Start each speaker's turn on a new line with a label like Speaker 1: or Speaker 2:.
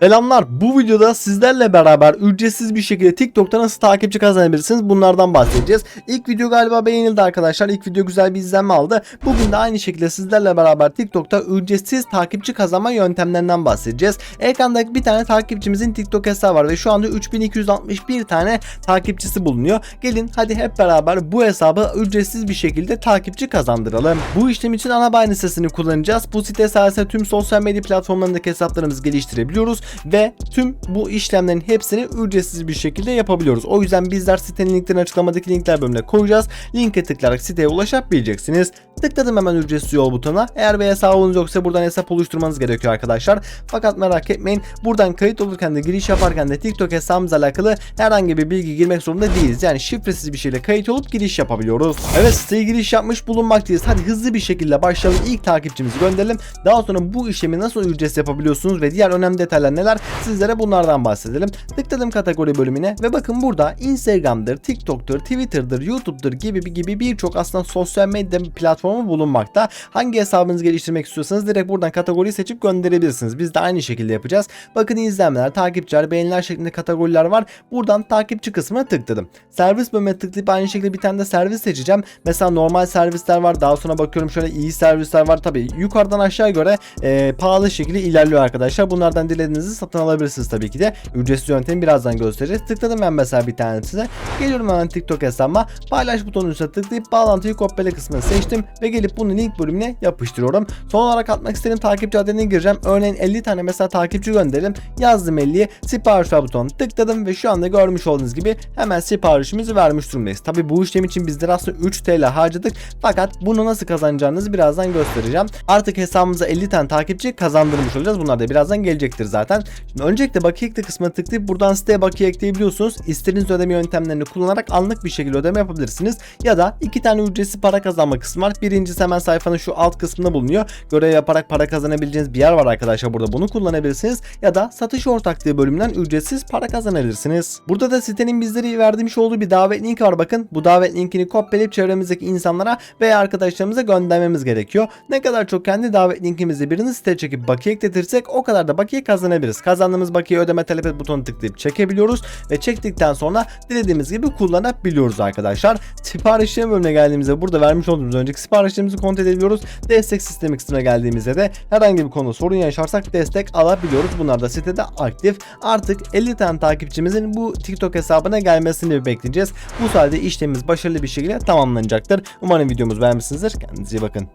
Speaker 1: Selamlar. Bu videoda sizlerle beraber ücretsiz bir şekilde TikTok'ta nasıl takipçi kazanabilirsiniz bunlardan bahsedeceğiz. İlk video galiba beğenildi arkadaşlar. İlk video güzel bir izlenme aldı. Bugün de aynı şekilde sizlerle beraber TikTok'ta ücretsiz takipçi kazanma yöntemlerinden bahsedeceğiz. Ekranda bir tane takipçimizin TikTok hesabı var ve şu anda 3261 tane takipçisi bulunuyor. Gelin hadi hep beraber bu hesabı ücretsiz bir şekilde takipçi kazandıralım. Bu işlem için ana bayani sitesini kullanacağız. Bu site sayesinde tüm sosyal medya platformlarındaki hesaplarımızı geliştirebiliyoruz ve tüm bu işlemlerin hepsini ücretsiz bir şekilde yapabiliyoruz. O yüzden bizler sitenin linklerini açıklamadaki linkler bölümüne koyacağız. Linke tıklayarak siteye ulaşabileceksiniz. Tıkladım hemen ücretsiz yol butonuna. Eğer bir hesabınız yoksa buradan hesap oluşturmanız gerekiyor arkadaşlar. Fakat merak etmeyin. Buradan kayıt olurken de giriş yaparken de TikTok hesabımızla alakalı herhangi bir bilgi girmek zorunda değiliz. Yani şifresiz bir şeyle kayıt olup giriş yapabiliyoruz. Evet siteye giriş yapmış bulunmaktayız. Hadi hızlı bir şekilde başlayalım. İlk takipçimizi gönderelim. Daha sonra bu işlemi nasıl ücretsiz yapabiliyorsunuz ve diğer önemli detaylar neler sizlere bunlardan bahsedelim. Tıkladım kategori bölümüne ve bakın burada Instagram'dır, TikTok'tur, Twitter'dır, YouTube'dur gibi gibi birçok aslında sosyal medya platformu bulunmakta. Hangi hesabınızı geliştirmek istiyorsanız direkt buradan kategoriyi seçip gönderebilirsiniz. Biz de aynı şekilde yapacağız. Bakın izlenmeler, takipçiler, beğeniler şeklinde kategoriler var. Buradan takipçi kısmına tıkladım. Servis bölümüne tıklayıp aynı şekilde bir tane de servis seçeceğim. Mesela normal servisler var. Daha sonra bakıyorum şöyle iyi servisler var. Tabii yukarıdan aşağı göre e, pahalı şekilde ilerliyor arkadaşlar. Bunlardan dilediğinizi satın alabilirsiniz tabii ki de. Ücretsiz yöntemi birazdan göstereceğiz. Tıkladım ben mesela bir tanesine. Geliyorum hemen TikTok hesabıma. Paylaş butonun üstüne tıklayıp bağlantıyı kopyala kısmını seçtim ve gelip bunu link bölümüne yapıştırıyorum. Son olarak atmak istediğim takipçi adını gireceğim. Örneğin 50 tane mesela takipçi gönderelim. Yazdım 50'ye sipariş ver butonuna tıkladım ve şu anda görmüş olduğunuz gibi hemen siparişimizi vermiş durumdayız. Tabii bu işlem için bizler aslında 3 TL harcadık. Fakat bunu nasıl kazanacağınızı birazdan göstereceğim. Artık hesabımıza 50 tane takipçi kazandırmış olacağız. Bunlar da birazdan gelecektir zaten. Şimdi öncelikle bakiye ekle kısmına tıklayıp buradan siteye bakiye ekleyebiliyorsunuz. İstediğiniz ödeme yöntemlerini kullanarak anlık bir şekilde ödeme yapabilirsiniz. Ya da iki tane ücretsiz para kazanma kısmı var. Birincisi hemen sayfanın şu alt kısmında bulunuyor. Görev yaparak para kazanabileceğiniz bir yer var arkadaşlar. Burada bunu kullanabilirsiniz. Ya da satış ortaklığı bölümünden ücretsiz para kazanabilirsiniz. Burada da sitenin bizleri verdiğimiz olduğu bir davet linki var bakın. Bu davet linkini kopyalayıp çevremizdeki insanlara veya arkadaşlarımıza göndermemiz gerekiyor. Ne kadar çok kendi davet linkimizi birini siteye çekip bakiye ekletirsek o kadar da bakiye kazanabiliriz. Kazandığımız bakiye ödeme talep et butonu tıklayıp çekebiliyoruz ve çektikten sonra dilediğimiz gibi kullanabiliyoruz arkadaşlar. Siparişlerin bölümüne geldiğimizde burada vermiş olduğumuz önceki siparişlerimizi kontrol edebiliyoruz. Destek sistemi kısmına geldiğimizde de herhangi bir konu sorun yaşarsak destek alabiliyoruz. Bunlar da sitede aktif. Artık 50 tane takipçimizin bu TikTok hesabına gelmesini bekleyeceğiz. Bu sayede işlemimiz başarılı bir şekilde tamamlanacaktır. Umarım videomuz beğenmişsinizdir. Kendinize iyi bakın.